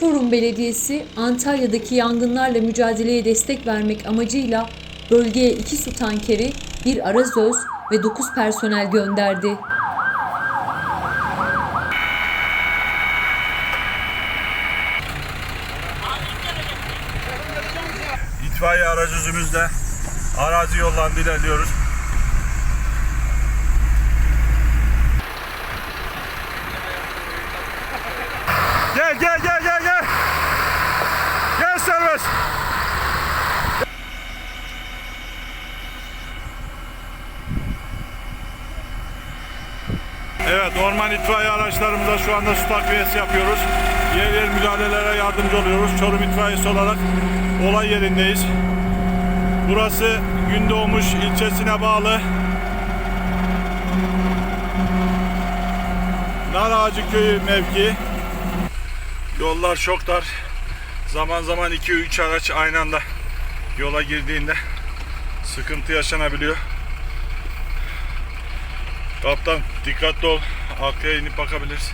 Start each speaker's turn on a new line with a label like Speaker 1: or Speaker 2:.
Speaker 1: Çorum Belediyesi Antalya'daki yangınlarla mücadeleye destek vermek amacıyla bölgeye iki su tankeri, bir arazöz ve 9 personel gönderdi.
Speaker 2: İtfaiye aracımızla arazi yollarında ilerliyoruz. Gel gel gel. Gel Evet orman itfaiye araçlarımıza şu anda su takviyesi yapıyoruz. Yer yer müdahalelere yardımcı oluyoruz. Çorum itfaiyesi olarak olay yerindeyiz. Burası Gündoğmuş ilçesine bağlı Nar Ağacı Köyü mevki. Yollar çok dar. Zaman zaman 2-3 araç aynı anda yola girdiğinde sıkıntı yaşanabiliyor. Kaptan dikkatli ol. Arkaya inip bakabiliriz.